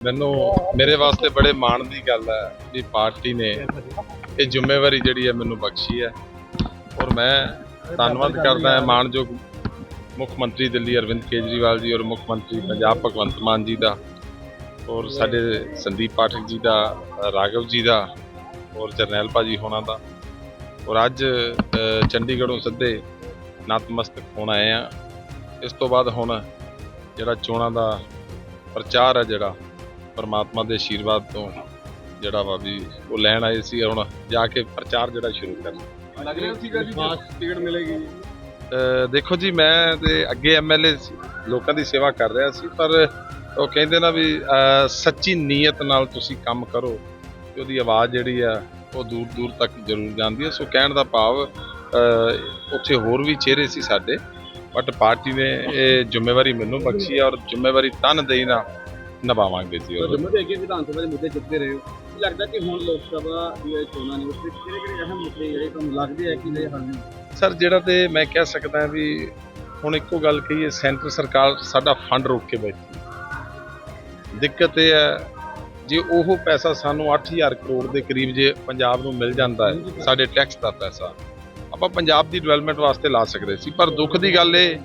ਮੈਨੂੰ ਮੇਰੇ ਵਾਸਤੇ ਬੜੇ ਮਾਣ ਦੀ ਗੱਲ ਹੈ ਵੀ ਪਾਰਟੀ ਨੇ ਇਹ ਜ਼ਿੰਮੇਵਾਰੀ ਜਿਹੜੀ ਹੈ ਮੈਨੂੰ ਬਖਸ਼ੀ ਹੈ। ਔਰ ਮੈਂ ਧੰਨਵਾਦ ਕਰਦਾ ਹਾਂ ਮਾਣਯੋਗ ਮੁੱਖ ਮੰਤਰੀ ਦਿੱਲੀ ਅਰਵਿੰਦ ਕੇਜਰੀਵਾਲ ਜੀ ਔਰ ਮੁੱਖ ਮੰਤਰੀ ਪੰਜਾਬ ਭਗਵੰਤ ਮਾਨ ਜੀ ਦਾ ਔਰ ਸਾਡੇ ਸੰਦੀਪ ਪਾਠਕ ਜੀ ਦਾ ਰਾਘਵ ਜੀ ਦਾ ਔਰ ਜਰਨੈਲ ਭਾਜੀ ਹੋਣਾ ਦਾ। ਔਰ ਅੱਜ ਅ, ਚੰਡੀਗੜ੍ਹੋਂ ਸਿੱਧੇ ਨਤਮਸਤਕ ਹੋਣ ਆਏ ਆ ਇਸ ਤੋਂ ਬਾਅਦ ਹੁਣ ਜਿਹੜਾ ਚੋਣਾਂ ਦਾ ਪ੍ਰਚਾਰ ਹੈ ਜਿਹੜਾ ਪਰਮਾਤਮਾ ਦੇ ਆਸ਼ੀਰਵਾਦ ਤੋਂ ਜਿਹੜਾ ਵਾ ਵੀ ਉਹ ਲੈਣ ਆਏ ਸੀ ਹੁਣ ਜਾ ਕੇ ਪ੍ਰਚਾਰ ਜਿਹੜਾ ਸ਼ੁਰੂ ਕਰਨਾ। ਲੱਗ ਰਿਹਾ ਸੀਗਾ ਜੀ? ਟਿਕਟ ਮਿਲੇਗੀ ਦੇਖੋ ਜੀ ਮੈਂ ਤੇ ਅੱਗੇ ਐਮਐਲਏ ਲੋਕਾਂ ਦੀ ਸੇਵਾ ਕਰ ਰਿਹਾ ਸੀ ਪਰ ਉਹ ਕਹਿੰਦੇ ਨਾ ਵੀ ਸੱਚੀ ਨੀਅਤ ਨਾਲ ਤੁਸੀਂ ਕੰਮ ਕਰੋ ਤੇ ਉਹਦੀ ਆਵਾਜ਼ ਜਿਹੜੀ ਆ ਉਹ ਦੂਰ ਦੂਰ ਤੱਕ ਜ਼ਰੂਰ ਜਾਂਦੀ ਹੈ ਸੋ ਕਹਿਣ ਦਾ ਭਾਵ ਉੱਥੇ ਹੋਰ ਵੀ ਚਿਹਰੇ ਸੀ ਸਾਡੇ ਬਟ ਪਾਰਟੀ ਨੇ ਇਹ ਜ਼ਿੰਮੇਵਾਰੀ ਮੈਨੂੰ ਬਖਸ਼ੀ ਹੈ ਔਰ ਜ਼ਿੰਮੇਵਾਰੀ ਤਨਦੇਹੀ ਨਾਲ ਨਿਭਾਵਾਂਗੇ ਜੀ ਉਹ। ਜੰਮੂ ਦੇ ਅੱਗੇ ਵਿਧਾਨ ਸਭਾ ਦੇ ਮੁੱਦੇ ਚੁੱਕਦੇ ਰਹੇ ਹੋ। ਲੱਗਦਾ ਕਿ ਹੁਣ ਲੋਕ ਸਭਾ ਦੀਆਂ ਚੋਣਾਂ ਨੇ ਉਸ ਵਿੱਚ ਕਿਹੜੇ ਕਿਹੜੇ ਅਹਿਮ ਮੁੱਦੇ ਜਿਹੜੇ ਤੁਹਾਨੂੰ ਲੱਗਦੇ ਆ ਕਿ ਜਿਹੜੇ ਹੱਲ ਨੇ ਸਰ ਜਿਹੜਾ ਤੇ ਮੈਂ ਕਹਿ ਸਕਦਾ ਵੀ ਹੁਣ ਇੱਕੋ ਗੱਲ ਕਹੀਏ ਸੈਂਟਰ ਸਰਕਾਰ ਸਾਡਾ ਫੰਡ ਰੋਕ ਕੇ ਬੈਠੀ। ਦਿੱਕਤ ਇਹ ਹੈ ਜੇ ਉਹ ਪੈਸਾ ਸਾਨੂੰ 8000 ਕਰੋੜ ਦੇ ਕਰੀਬ ਜੇ ਪੰਜਾਬ ਨੂੰ ਮਿਲ ਜਾਂਦਾ ਹੈ ਸਾਡੇ ਟੈਕਸ ਦਾ ਪੈਸਾ ਆਪਾਂ ਪੰਜਾਬ ਦੀ ਡਿਵੈਲਪਮੈਂਟ ਵਾਸਤੇ ਲਾ ਸਕਦੇ ਸੀ। ਪਰ ਦੁੱਖ ਦੀ ਗੱਲ ਇਹ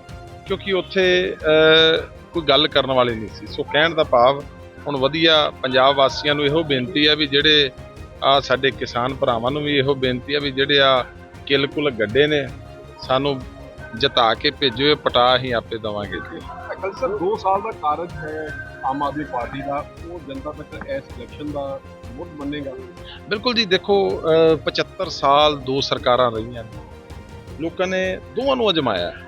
ਕਿਉਂਕਿ ਉੱਥੇ ਕੋਈ ਗੱਲ ਕਰਨ ਵਾਲੇ ਨਹੀਂ ਸੀ। ਸੋ ਕਹਿਣ ਦਾ ਭਾਵ ਹੁਣ ਵਧੀਆ ਪੰਜਾਬ ਵਾਸੀਆਂ ਨੂੰ ਇਹੋ ਬੇਨਤੀ ਹੈ ਵੀ ਜਿਹੜੇ ਆ ਸਾਡੇ ਕਿਸਾਨ ਭਰਾਵਾਂ ਨੂੰ ਵੀ ਇਹੋ ਬੇਨਤੀ ਹੈ ਵੀ ਜਿਹੜੇ ਆ ਕਿਲਕੁਲ ਗੱਡੇ ਨੇ ਸਾਨੂੰ ਜਿਤਾ ਕੇ ਭੇਜੋ ਇਹ ਪਟਾ ਅਸੀਂ ਆਪੇ ਦਵਾਂਗੇ ਜੀ। ਅਕਲ ਸਰ 2 ਸਾਲ ਦਾ ਕਾਰਜ ਹੈ ਆਮ ਆਦਮੀ ਪਾਰਟੀ ਦਾ ਉਹ ਜਨਤਾ ਤੱਕ ਇਸ ਇਲੈਕਸ਼ਨ ਦਾ ਮੁੱਢ ਮੰਨੇਗਾ? ਬਿਲਕੁਲ ਜੀ ਦੇਖੋ ਅਹ 75 ਸਾਲ ਦੋ ਸਰਕਾਰਾਂ ਰਹੀਆਂ ਨੇ। ਲੋਕਾਂ ਨੇ ਦੋਵਾਂ ਨੂੰ ਅਜਮਾਇਆ। ਹੈ।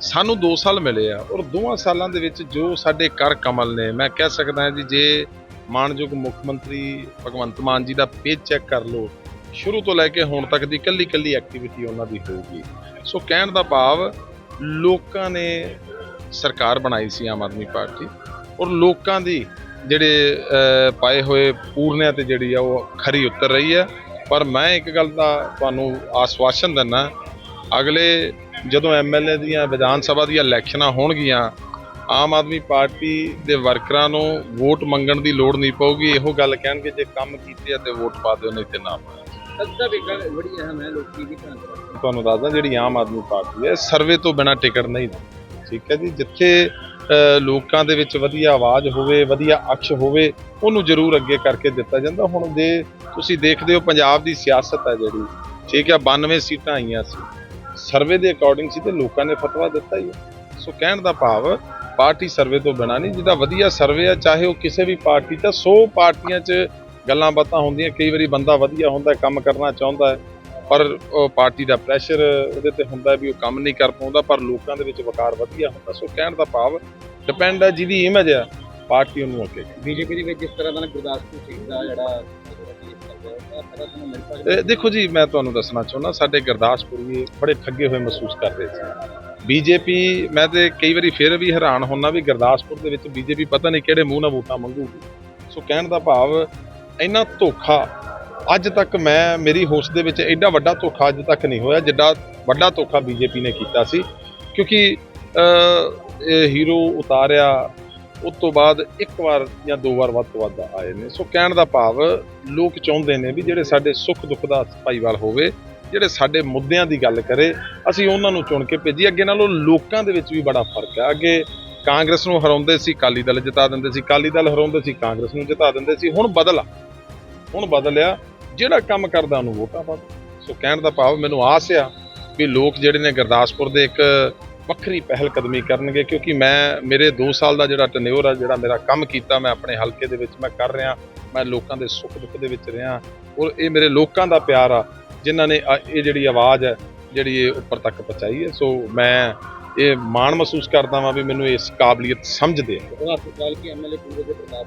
ਸਾਨੂੰ 2 ਸਾਲ ਮਿਲੇ ਆ ਔਰ ਦੋਵਾਂ ਸਾਲਾਂ ਦੇ ਵਿੱਚ ਜੋ ਸਾਡੇ ਕਰ ਕਮਲ ਨੇ, ਮੈਂ ਕਹਿ ਸਕਦਾ ਜੀ, ਜੇ ਮਾਨਯੋਗ ਮੁੱਖ ਮੰਤਰੀ ਭਗਵੰਤ ਮਾਨ ਜੀ ਦਾ ਪੇਜ ਚੈੱਕ ਕਰ ਲਓ, ਸ਼ੁਰੂ ਤੋਂ ਲੈ ਕੇ ਹੁਣ ਤੱਕ ਦੀ ਕੱਲੀ ਕੱਲੀ ਐਕਟੀਵਿਟੀ ਉਹਨਾਂ ਦੀ ਹੋਊਗੀ। ਸੋ ਕਹਿਣ ਦਾ ਭਾਵ, ਲੋਕਾਂ ਨੇ ਸਰਕਾਰ ਬਣਾਈ ਸੀ ਆਮ ਆਦਮੀ ਪਾਰਟੀ ਔਰ ਲੋਕਾਂ ਦੀ ਜਿਹੜੇ ਪਾਏ ਹੋਏ ਪੂਰਨਿਆਂ ਤੇ ਜਿਹੜੀ ਆ ਉਹ ਖਰੀ ਉਤਰ ਰਹੀ ਹੈ। ਪਰ ਮੈਂ ਇੱਕ ਗੱਲ ਦਾ ਤੁਹਾਨੂੰ ਆਸਵਾਸ਼ਨ ਦਿੰਦਾ, ਅਗਲੇ ਜਦੋਂ ਐਮਐਲਏ ਦੀਆਂ ਵਿਧਾਨ ਸਭਾ ਦੀਆਂ ਇਲੈਕਸ਼ਨਾਂ ਹੋਣਗੀਆਂ ਆਮ ਆਦਮੀ ਪਾਰਟੀ ਦੇ ਵਰਕਰਾਂ ਨੂੰ ਵੋਟ ਮੰਗਣ ਦੀ ਲੋੜ ਨਹੀਂ ਪਊਗੀ। ਇਹੋ ਗੱਲ ਕਹਿਣਗੇ ਜੇ ਕੰਮ ਕੀਤੇ ਆ ਤੇ ਵੋਟ ਪਾ ਦਿਓ ਨਹੀਂ ਤੇ ਨਾ ਪਾਓ। ਸੱਤਾ ਵੀ ਗੱਲ ਬੜੀ ਅਹਿਮ ਹੈ ਲੋਕੀ ਵੀ ਤੁਹਾਨੂੰ ਦੱਸਦਾ ਜਿਹੜੀ ਆਮ ਆਦਮੀ ਪਾਰਟੀ ਹੈ ਸਰਵੇ ਤੋਂ ਬਿਨਾ ਟਿਕਟ ਨਹੀਂ। ਠੀਕ ਹੈ ਜੀ ਜਿੱਥੇ ਲੋਕਾਂ ਦੇ ਵਿੱਚ ਵਧੀਆ ਆਵਾਜ਼ ਹੋਵੇ ਵਧੀਆ ਅਕਸ਼ ਹੋਵੇ ਉਹਨੂੰ ਜ਼ਰੂਰ ਅੱਗੇ ਕਰਕੇ ਦਿੱਤਾ ਜਾਂਦਾ। ਹੁਣ ਜੇ ਤੁਸੀਂ ਦੇਖਦੇ ਹੋ ਪੰਜਾਬ ਦੀ ਸਿਆਸਤ ਹੈ ਜਿਹੜੀ ਠੀਕ ਹੈ 92 ਸੀਟਾਂ ਆਈਆਂ ਸੀ। ਸਰਵੇ ਦੇ ਅਕੋਰਡਿੰਗ ਸੀ ਤੇ ਲੋਕਾਂ ਨੇ ਫਤਵਾ ਦਿੱਤਾ ਹੀ ਹੈ। ਸੋ ਕਹਿਣ ਦਾ ਭਾਵ, ਪਾਰਟੀ ਸਰਵੇ ਤੋਂ ਬਿਨਾ ਨਹੀਂ, ਜਿਹਦਾ ਵਧੀਆ ਸਰਵੇ ਆ, ਚਾਹੇ ਉਹ ਕਿਸੇ ਵੀ ਪਾਰਟੀ ਦਾ 100 ਪਾਰਟੀਆਂ 'ਚ ਗੱਲਾਂ ਬਾਤਾਂ ਹੁੰਦੀਆਂ, ਕਈ ਵਾਰੀ ਬੰਦਾ ਵਧੀਆ ਹੁੰਦਾ, ਕੰਮ ਕਰਨਾ ਚਾਹੁੰਦਾ ਹੈ, ਪਰ ਉਹ ਪਾਰਟੀ ਦਾ ਪ੍ਰੈਸ਼ਰ ਉਹਦੇ ਤੇ ਹੁੰਦਾ ਵੀ ਉਹ ਕੰਮ ਨਹੀਂ ਕਰ ਪਾਉਂਦਾ, ਪਰ ਲੋਕਾਂ ਦੇ ਵਿੱਚ ਵਕਾਰ ਵਧੀਆ ਹੁੰਦਾ। ਸੋ ਕਹਿਣ ਦਾ ਭਾਵ ਡਿਪੈਂਡ ਹੈ ਜਿਹਦੀ ਇਮੇਜ ਹੈ ਪਾਰਟੀ ਉਹਨੂੰ ਅੱਗੇ। ਬੀਜੇਪੀ ਦੇ ਵਿੱਚ ਜਿਸ ਤਰ੍ਹਾਂ ਦਾ ਗੁਰਦਾਸਪੁਰ ਸਿੰਘ ਦਾ ਜਿਹੜਾ ਇਹ ਦੇਖੋ ਜੀ, ਮੈਂ ਤੁਹਾਨੂੰ ਦੱਸਣਾ ਚਾਹੁੰਦਾ, ਸਾਡੇ ਗੁਰਦਾਸਪੁਰੀ ਬੜੇ ਠੱਗੇ ਹੋਏ ਮਹਿਸੂਸ ਕਰ ਰਹੇ ਸੀ। ਬੀਜੇਪੀ, ਮੈਂ ਤੇ ਕਈ ਵਾਰੀ ਫਿਰ ਵੀ ਹੈਰਾਨ ਹੁੰਨਾ ਵੀ ਗੁਰਦਾਸਪੁਰ ਦੇ ਵਿੱਚ ਬੀਜੇਪੀ ਪਤਾ ਨਹੀਂ ਕਿਹੜੇ ਮੂੰਹ ਨਾਲ ਵੋਟਾਂ ਮੰਗੂਗੀ। ਸੋ ਕਹਿਣ ਦਾ ਭਾਵ, ਇੰਨਾ ਧੋਖਾ ਅੱਜ ਤੱਕ ਮੈਂ, ਮੇਰੀ ਹੋਸ਼ ਦੇ ਵਿੱਚ ਐਡਾ ਵੱਡਾ ਧੋਖਾ ਅੱਜ ਤੱਕ ਨਹੀਂ ਹੋਇਆ, ਜਿੱਡਾ ਵੱਡਾ ਧੋਖਾ ਬੀਜੇਪੀ ਨੇ ਕੀਤਾ ਸੀ। ਕਿਉਂਕਿ ਹੀਰੋ ਉਤਾਰਿਆ ਉਸ ਤੋਂ ਬਾਅਦ ਇੱਕ ਵਾਰ ਜਾਂ ਦੋ ਵਾਰ ਵੱਧ ਤੋਂ ਵੱਧ ਆਏ ਨੇ। ਸੋ ਕਹਿਣ ਦਾ ਭਾਵ, ਲੋਕ ਚਾਹੁੰਦੇ ਨੇ ਵੀ ਜਿਹੜੇ ਸਾਡੇ ਸੁੱਖ ਦੁੱਖ ਦਾ ਭਾਈਵਾਲ ਹੋਵੇ, ਜਿਹੜੇ ਸਾਡੇ ਮੁੱਦਿਆਂ ਦੀ ਗੱਲ ਕਰੇ, ਅਸੀਂ ਉਹਨਾਂ ਨੂੰ ਚੁਣ ਕੇ ਭੇਜੀ ਅੱਗੇ ਨਾਲੋਂ ਲੋਕਾਂ ਦੇ ਵਿੱਚ ਵੀ ਬੜਾ ਫ਼ਰਕ ਹੈ। ਅੱਗੇ ਕਾਂਗਰਸ ਨੂੰ ਹਰਾਉਂਦੇ ਸੀ ਕਾਲੀ ਦਲ ਜਿਤਾ ਦਿੰਦੇ ਸੀ ਕਾਲੀ ਦਲ ਹਰਾਉਂਦੇ ਸੀ, ਕਾਂਗਰਸ ਨੂੰ ਜਿਤਾ ਦਿੰਦੇ ਸੀ, ਹੁਣ ਬਦਲ। ਹੁਣ ਬਦਲਿਆ, ਜਿਹੜਾ ਕੰਮ ਕਰਦਾ ਉਹਨੂੰ ਵੋਟਾਂ ਪਾ ਸੋ ਕਹਿਣ ਦਾ ਭਾਵ, ਮੈਨੂੰ ਆਸ ਆ ਵੀ ਲੋਕ ਜਿਹੜੇ ਨੇ ਗੁਰਦਾਸਪੁਰ ਦੇ ਇੱਕ ਵੱਖਰੀ ਪਹਿਲ ਕਦਮੀ ਕਰਨਗੇ, ਕਿਉਂਕਿ ਮੈਂ, ਮੇਰੇ 2 ਸਾਲ ਦਾ ਜਿਹੜਾ ਟਨਿਓਰ ਆ, ਜਿਹੜਾ ਮੇਰਾ ਕੰਮ ਕੀਤਾ, ਮੈਂ ਆਪਣੇ ਹਲਕੇ ਦੇ ਵਿੱਚ ਮੈਂ ਕਰ ਰਿਹਾ, ਮੈਂ ਲੋਕਾਂ ਦੇ ਸੁੱਖ ਦੁੱਖ ਦੇ ਵਿੱਚ ਰਿਹਾ, ਔਰ ਇਹ ਮੇਰੇ ਲੋਕਾਂ ਦਾ ਪਿਆਰ ਆ, ਜਿਨ੍ਹਾਂ ਨੇ ਆ- ਇਹ ਜਿਹੜੀ ਆਵਾਜ਼ ਹੈ, ਜਿਹੜੀ ਇਹ ਉੱਪਰ ਤੱਕ ਪਹੁੰਚਾਈ ਹੈ। ਸੋ ਮੈਂ ਇਹ ਮਾਣ ਮਹਿਸੂਸ ਕਰਦਾ ਵਾਂ ਵੀ ਮੈਨੂੰ ਇਸ ਕਾਬਲੀਅਤ ਸਮਝਦੇ ਆ। ਉਹ ਹਸਪਤਾਲ ਕੀ ਐਮਐਲਏ ਪੂਰੇ ਦੇ ਪ੍ਰਤਾਪ